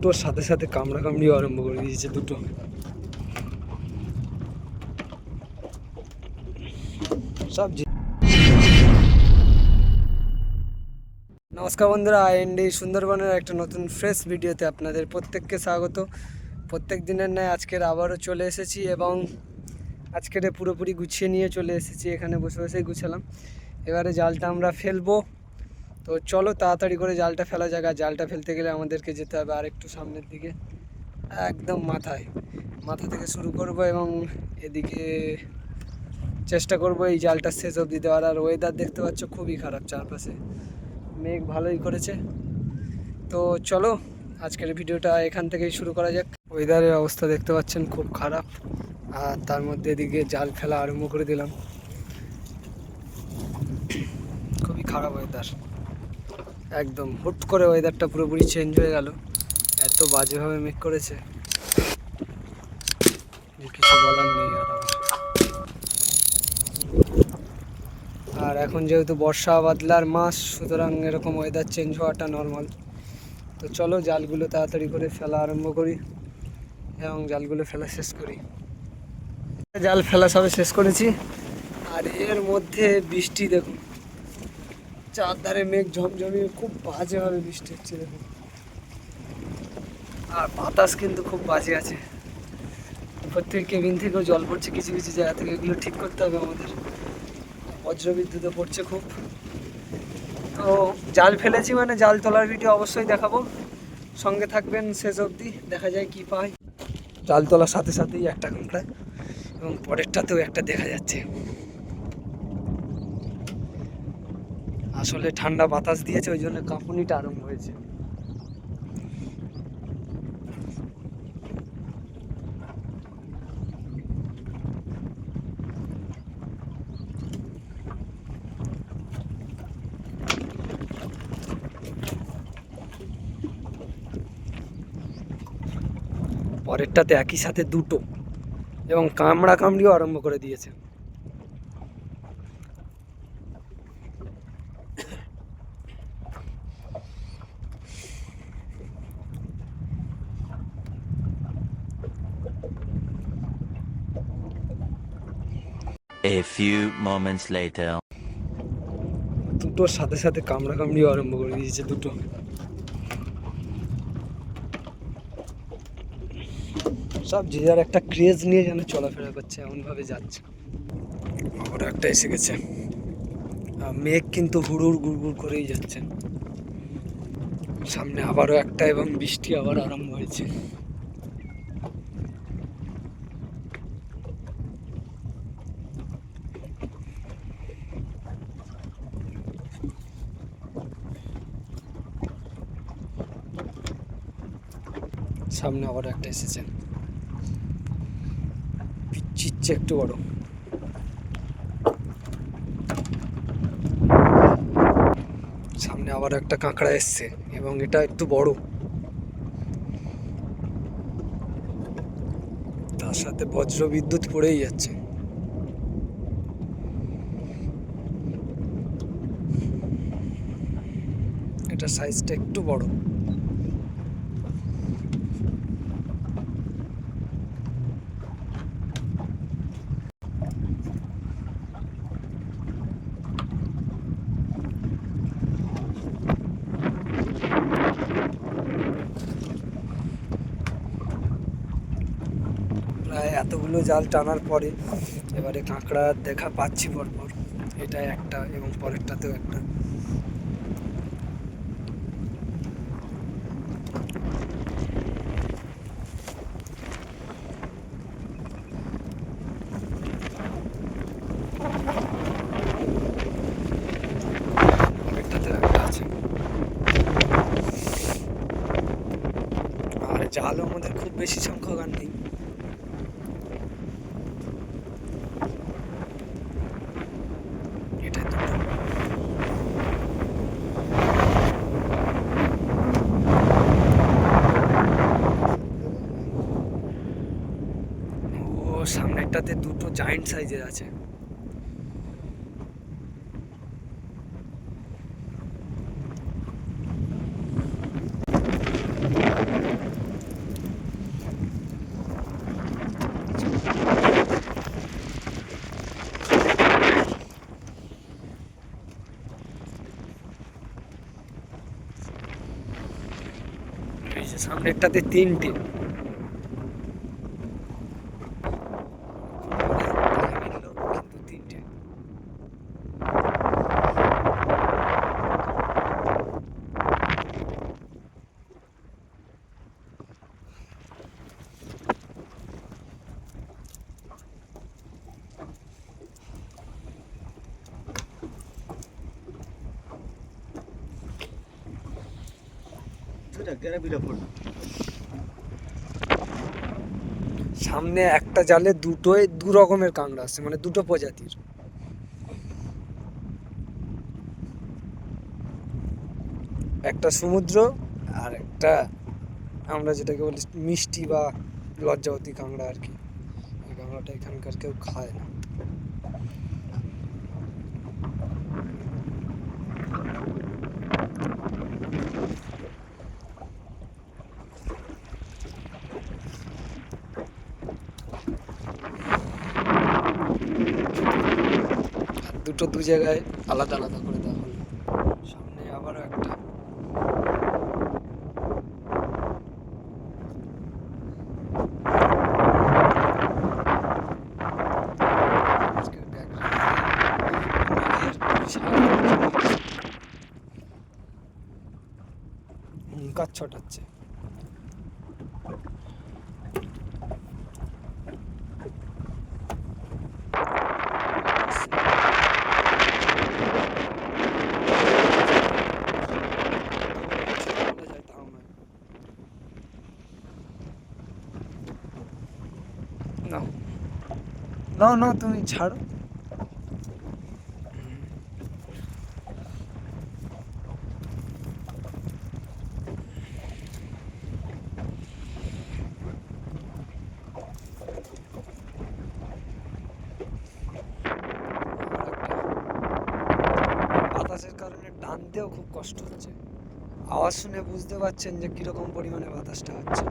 দুটোর সাথে সাথে কামড়া কামড়িও আরম্ভ করে দিয়েছে দুটো। সব নমস্কার বন্ধুরা এন্ড এই সুন্দরবনের একটা নতুন ফ্রেশ ভিডিওতে আপনাদের প্রত্যেককে স্বাগত। প্রত্যেক দিনের ন্যায় আজকের আবারও চলে এসেছি এবং আজকের পুরোপুরি গুছিয়ে নিয়ে চলে এসেছি। এখানে বসে বসেই গুছালাম। এবারে জালটা আমরা ফেলব। তো চলো তাড়াতাড়ি করে জালটা ফেলা যাক, আর জালটা ফেলতে গেলে আমাদেরকে যেতে হবে আর একটু সামনের দিকে। একদম মাথায়। মাথা থেকে শুরু করব এবং এদিকে চেষ্টা করব এই জালটা শেষ অবধি দেওয়ার। আর ওয়েদার দেখতে পাচ্ছ খুবই খারাপ চারপাশে। মেঘ ভালোই করেছে। তো চলো, আজকের ভিডিওটা এখান থেকেই শুরু করা যাক। ওয়েদারের অবস্থা দেখতে পাচ্ছেন খুব খারাপ। আর তার মধ্যে এদিকে জাল ফেলা আরম্ভ করে দিলাম। খুবই খারাপ ওয়েদার একদম হুট করে ওয়েদারটা পুরোপুরি চেঞ্জ হয়ে গেল। এত বাজেভাবে মেঘ করেছে। কিছু বলার নেই আর এখন যেহেতু বর্ষা বাদলার মাস, সুতরাং এরকম ওয়েদার চেঞ্জ হওয়াটা নর্মাল তো চলো জালগুলো তাড়াতাড়ি করে ফেলা আরম্ভ করি এবং জালগুলো ফেলা শেষ করি। জাল ফেলা সবে শেষ করেছি। আর এর মধ্যে বৃষ্টি দেখুন। চারধারে মেঘ ঝমঝমিয়ে খুব বাজে বাজেভাবে বৃষ্টি হচ্ছে, দেখুন। আর বাতাস কিন্তু খুব বাজে আছে। প্রত্যেক কেবিন থেকেও জল পড়ছে, কিছু কিছু জায়গা থেকে। এগুলো ঠিক করতে হবে আমাদের। বজ্রবিদ্যুৎও পড়ছে খুব। তো জাল ফেলেছি মানে জাল তোলার ভিডিও অবশ্যই দেখাবো। সঙ্গে থাকবেন শেষ অবধি। দেখা যায় কি পাই। জাল তোলার সাথে সাথেই একটা কাঁকড়া এবং পরেরটাতেও একটা দেখা যাচ্ছে। আসলে ঠান্ডা বাতাস দিয়েছে, ওই জন্য কাঁপুনিটা আরম্ভ হয়েছে। পরেরটাতে একই সাথে দুটো, এবং কামড়া কামড়িও আরম্ভ করে দিয়েছে। A few moments later. দুটোর সাথে সাথে কামড়া কামড়িও আরম্ভ করে দিয়েছে দুটো। সব যে যার একটা ক্রেজ নিয়ে যেন চলাফেরা করছে, এমনভাবে যাচ্ছে। আবার একটা এসে গেছে। মেঘ কিন্তু হুড়ুর গুড়গুড় করেই যাচ্ছে। সামনে আবারও একটা এবং বৃষ্টি আবার আরম্ভ হয়েছে। সামনে আবার একটা এসেছে। পিচ্ছিচ্ছে একটু বড়। সামনে আবার একটা কাঁকড়া এসছে এবং এটা একটু বড়। তার সাথে বজ্র বিদ্যুৎ পড়েই যাচ্ছে। এটা সাইজটা একটু বড়। প্রায় এতগুলো জাল টানার পরে এবারে কাঁকড়া দেখা পাচ্ছি পরপর। এটা একটা এবং পরেরটাতেও একটা। জালও আমাদের খুব বেশি সংখ্যক আর নেই। এটাতে দুটো জায়েন্ট সাইজের আছে। সামনেরটাতে তিনটে। সামনে একটা জালে দুটোই দু রকমের কাঁকড়া আছে মানে দুটো প্রজাতির। একটা সমুদ্র আর একটা আমরা যেটাকে বলি মিষ্টি বা লজ্জাবতী কাঁকড়া আর কি। এই কাঁকড়াটা এখানকার কেউ খায় না। দুটো দু জায়গায় আলাদা আলাদা করে দেওয়া হলো। সামনে আবারও একটা। হুঙ্কার ছটাচ্ছে। নাও নাও নাও, তুমি ছাড়ো। বাতাসের কারণে টানতেও খুব কষ্ট হচ্ছে। আওয়াজ শুনে বুঝতে পারছেন যে কীরকম পরিমাণে বাতাসটা হচ্ছে।